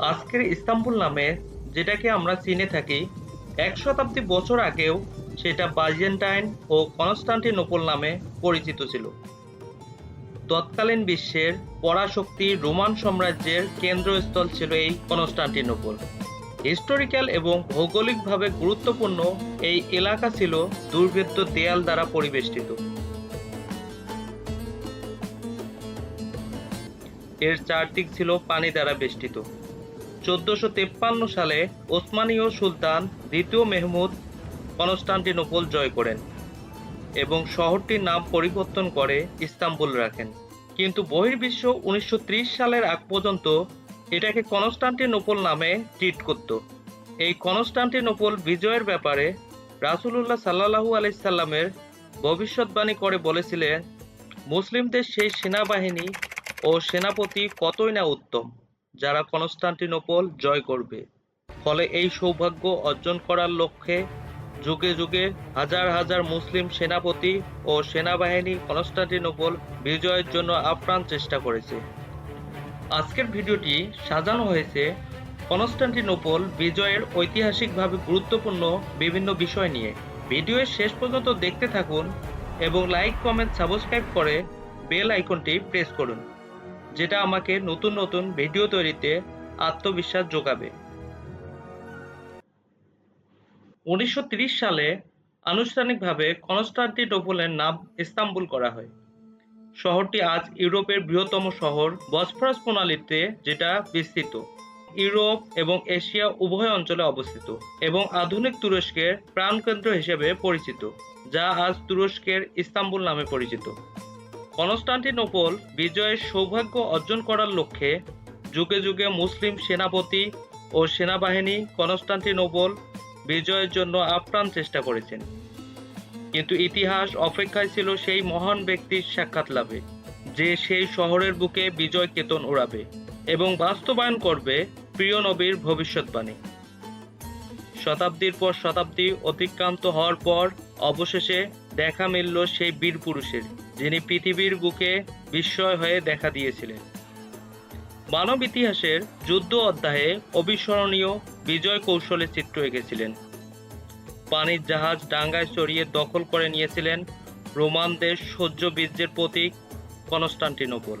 আজকের ইস্তাম্বুল নামে, যেটাকে আমরা চিনে থাকি, এক শতাব্দী বছর আগেও সেটা বাইজেন্টাইন ও কনস্টান্টিনোপল নামে পরিচিত ছিল। তৎকালীন বিশ্বের পরাশক্তি রোমান সাম্রাজ্যের কেন্দ্রস্থল ছিল এই কনস্টান্টিনোপল। হিস্টোরিক্যাল এবং ভৌগোলিকভাবে গুরুত্বপূর্ণ এই এলাকা ছিল দুর্ভেদ্য দেয়াল দ্বারা পরিবেষ্টিত। এর চারদিক ছিল পানি দ্বারা বেষ্টিত। চোদ্দশো তেপ্পান্ন সালে ওসমানীয় সুলতান দ্বিতীয় মেহমুদ কনস্টান্টিনোপল জয় করেন এবং শহরটির নাম পরিবর্তন করে ইস্তাম্বুল রাখেন। কিন্তু বহির্বিশ্ব উনিশশো ত্রিশ সালের আগ পর্যন্ত এটাকে কনস্টান্টিনোপল নামে ট্রিট করত। এই কনস্টান্টিনোপল বিজয়ের ব্যাপারে রাসুলুল্লাহ সাল্লাহু আলাইসাল্লামের ভবিষ্যৎবাণী করে বলেছিলেন, মুসলিমদের সেই সেনাবাহিনী ও সেনাপতি কতই না উত্তম। যারা কনস্টান্টিনোপল জয় করবে। ফলে এই সৌভাগ্য অর্জন করার লক্ষ্যে যুগে যুগে হাজার হাজার মুসলিম সেনাপতি ও সেনাবাহিনী কনস্টান্টিনোপল বিজয়ের জন্য আপ্রাণ চেষ্টা করেছে। আজকের ভিডিওটি সাজানো হয়েছে কনস্টান্টিনোপল বিজয়ের ঐতিহাসিকভাবে গুরুত্বপূর্ণ বিভিন্ন বিষয় নিয়ে। ভিডিওর শেষ পর্যন্ত দেখতে থাকুন এবং লাইক, কমেন্ট, সাবস্ক্রাইব করে বেল আইকনটি প্রেস করুন। যেটা আমাকে নতুন নতুন ভিডিও তৈরিতে আত্মবিশ্বাস যোগাবে। উনিশশো সালে আনুষ্ঠানিকভাবে কনস্টান্টিনোপলের নাম ইস্তাম্বুল করা হয়। শহরটি আজ ইউরোপের বৃহত্তম শহর বসফরাস প্রণালীতে যেটা বিস্তৃত। ইউরোপ এবং এশিয়া উভয় অঞ্চলে অবস্থিত এবং আধুনিক তুরস্কের প্রাণকেন্দ্র হিসেবে পরিচিত, যা আজ তুরস্কের ইস্তাম্বুল নামে পরিচিত। কনস্টান্টিনোপল বিজয়ের সৌভাগ্য অর্জন করার লক্ষ্যে যুগে যুগে মুসলিম সেনাপতি ও সেনাবাহিনী কনস্টান্টিনোপল বিজয়ের জন্য আপ্রাণ চেষ্টা করেছেন। কিন্তু ইতিহাস অপেক্ষায় ছিল সেই মহান ব্যক্তির সাক্ষাৎ লাভে, যে সেই শহরের বুকে বিজয় কেতন ওড়াবে এবং বাস্তবায়ন করবে প্রিয় নবীর ভবিষ্যৎবাণী। শতাব্দীর পর শতাব্দী অতিক্রান্ত হওয়ার পর অবশেষে দেখা মিলল সেই বীর পুরুষের। যিনি পৃথিবীর বুকে বিস্ময় হয়ে দেখা দিয়েছিলেন। মানব ইতিহাসের যুদ্ধ অধ্যায়ে অবিস্মরণীয় বিজয় কৌশলের চিত্র এঁকেছিলেন। পানির জাহাজ ডাঙ্গায় চড়িয়ে দখল করে নিয়েছিলেন রোমানদের সহ্য বীর্যের প্রতীক কনস্টান্টিনোপল।